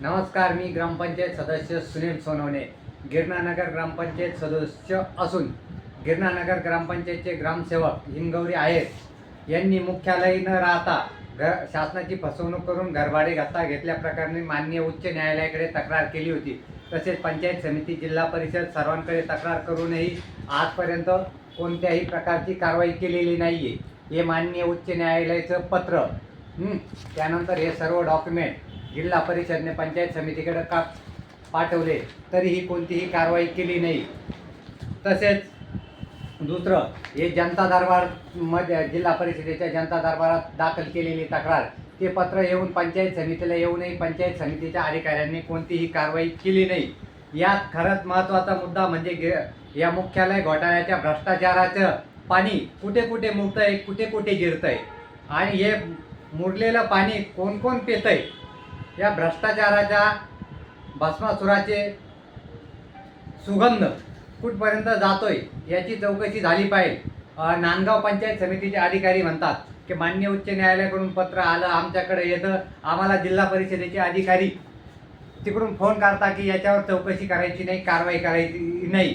नमस्कार मी ग्रामपंचायत सदस्य सुनील सोनवणे. गिरणानगर ग्रामपंचायत सदस्य असून गिरणानगर ग्रामपंचायतचे ग्रामसेवक हिमगौरी आहेत. यांनी मुख्यालयी न राहता घर शासनाची फसवणूक करून घरभाडे घत्ता घेतल्याप्रकरणी माननीय उच्च न्यायालयाकडे तक्रार केली होती. तसेच पंचायत समिती जिल्हा परिषद सर्वांकडे तक्रार करूनही आजपर्यंत कोणत्याही प्रकारची कारवाई केलेली नाही आहे हे माननीय उच्च न्यायालयाचं पत्र. त्यानंतर हे सर्व डॉक्युमेंट जिल्हा परिषदने पंचायत समितीकडे का पाठवले तरीही कोणतीही कारवाई केली नाही. तसेच दुसरं हे जनता दरबारमध्ये जिल्हा परिषदेच्या जनता दरबारात दाखल केलेली तक्रार ते पत्र येऊन पंचायत समितीला येऊनही पंचायत समितीच्या अधिकाऱ्यांनी कोणतीही कारवाई केली नाही. यात खरंच महत्त्वाचा मुद्दा म्हणजे गे- या मुख्यालय घोटाळ्याच्या भ्रष्टाचाराचं पाणी कुठे कुठे मुरतंय कुठे कुठे जिरतंय. आणि हे मुरलेलं पाणी कोण कोण पितंय? या भ्रष्टाचाराच्या भस्मासुराचे सुगंध कुठपर्यंत जातोय याची चौकशी झाली पाहिजे. नांदगाव पंचायत समितीचे अधिकारी म्हणतात की मान्य उच्च न्यायालयाकडून पत्र आलं आमच्याकडे येतं आम्हाला जिल्हा परिषदेचे अधिकारी तिकडून फोन करता की याच्यावर चौकशी करायची नाही कारवाई करायची नाही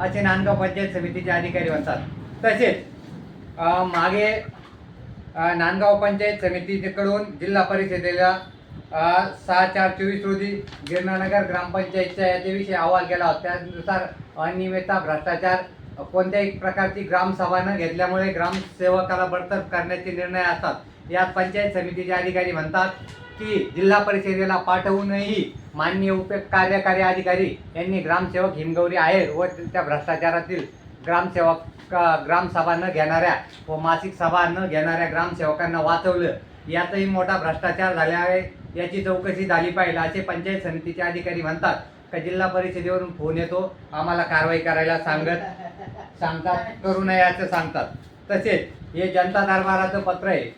असे नांदगाव पंचायत समितीचे अधिकारी म्हणतात. तसेच मागे नांदगाव पंचायत समितीकडून जिल्हा परिषदेला सहा चार चोवीस रोजी गिरणानगर ग्रामपंचायतच्या याच्याविषयी अहवाल केला होता. त्यानुसार अनियमितता भ्रष्टाचार कोणत्याही प्रकारची ग्रामसभा न घेतल्यामुळे ग्रामसेवकाला बडतर्फ करण्याचे निर्णय असतात. यात पंचायत समितीचे अधिकारी म्हणतात की जिल्हा परिषदेला पाठवूनही माननीय उप कार्यकारी अधिकारी यांनी ग्रामसेवक हिमगौरी आहेर व त्या भ्रष्टाचारातील ग्रामसेवक ग्रामसभा न घेणाऱ्या व मासिक सभा न घेणाऱ्या ग्रामसेवकांना वाचवलं. यातही मोठा भ्रष्टाचार झाला आहे. याची चौकशी झाली पाहिजे असे पंचायत समितीचे अधिकारी म्हणतात का जिल्हा परिषदेवरून फोन येतो आम्हाला कारवाई करायला सांगत सांगतात करू नये असं सांगतात. तसेच हे जनता दरबाराचं पत्र आहे.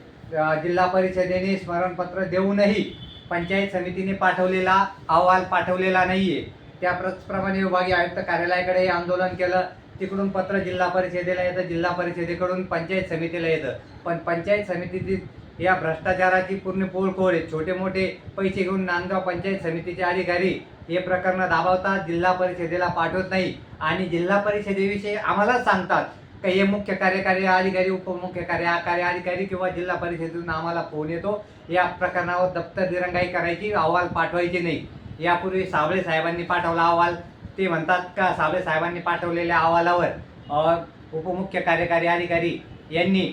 जिल्हा परिषदेने स्मरणपत्र देऊनही पंचायत समितीने पाठवलेला अहवाल पाठवलेला नाही आहे त्याप्रमाणे विभागीय आयुक्त कार्यालयाकडे हे आंदोलन केलं. तिकडून पत्र जिल्हा परिषदेला येतं जिल्हा परिषदेकडून पंचायत समितीला येतं. पण पंचायत समितीची या भ्रष्टाचाराची पूर्ण पोळखोळ छोटे मोठे पैसे घेऊन नांदगाव पंचायत समितीचे अधिकारी हे प्रकरण दाबावतात जिल्हा परिषदेला पाठवत नाही. आणि जिल्हा परिषदेविषयी आम्हालाच सांगतात का हे मुख्य कार्यकारी अधिकारी उपमुख्य कार्यकारी अधिकारी किंवा जिल्हा परिषदेतून आम्हाला फोन येतो. या प्रकरणावर दप्तर दिरंगाई करायची अहवाल पाठवायची नाही. यापूर्वी साबळे साहेबांनी पाठवला अहवाल. ते म्हणतात का साबळे साहेबांनी पाठवलेल्या अहवालावर उपमुख्य कार्यकारी अधिकारी यांनी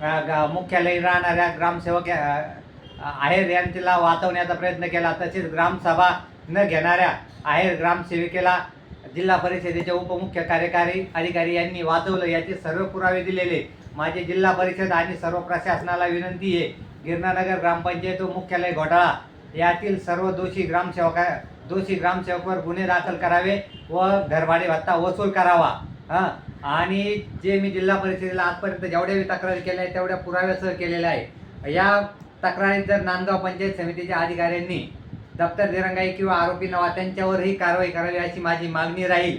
गा- मुख्यालयी राहणाऱ्या ग्रामसेवक आहेर यांच्याला वाचवण्याचा प्रयत्न केला. तसेच ग्रामसभा न घेणाऱ्या आहेर ग्रामसेविकेला जिल्हा परिषदेचे उपमुख्य कार्यकारी अधिकारी यांनी वाचवलं. याचे सर्व पुरावे दिलेले. माझे जिल्हा परिषद आणि सर्व प्रशासनाला विनंती आहे. गिरणानगर ग्रामपंचायत व मुख्यालय घोटाळा. यातील सर्व दोषी ग्रामसेवका दोषी ग्रामसेवकवर गुन्हे दाखल करावे व घरभाडे भत्ता वसूल करावा. हां? आणि जे मी जिल्हा परिषदेला आजपर्यंत जेवढ्या मी तक्रारी केल्या आहेत तेवढ्या पुराव्यासह केलेल्या आहे या तक्रारीत जर नांदगाव पंचायत समितीच्या अधिकाऱ्यांनी दप्तर दिरंगाई किंवा आरोपी नवा त्यांच्यावरही कारवाई करावी अशी माझी मागणी राहील.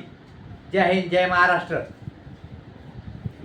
जय हिंद जय महाराष्ट्र.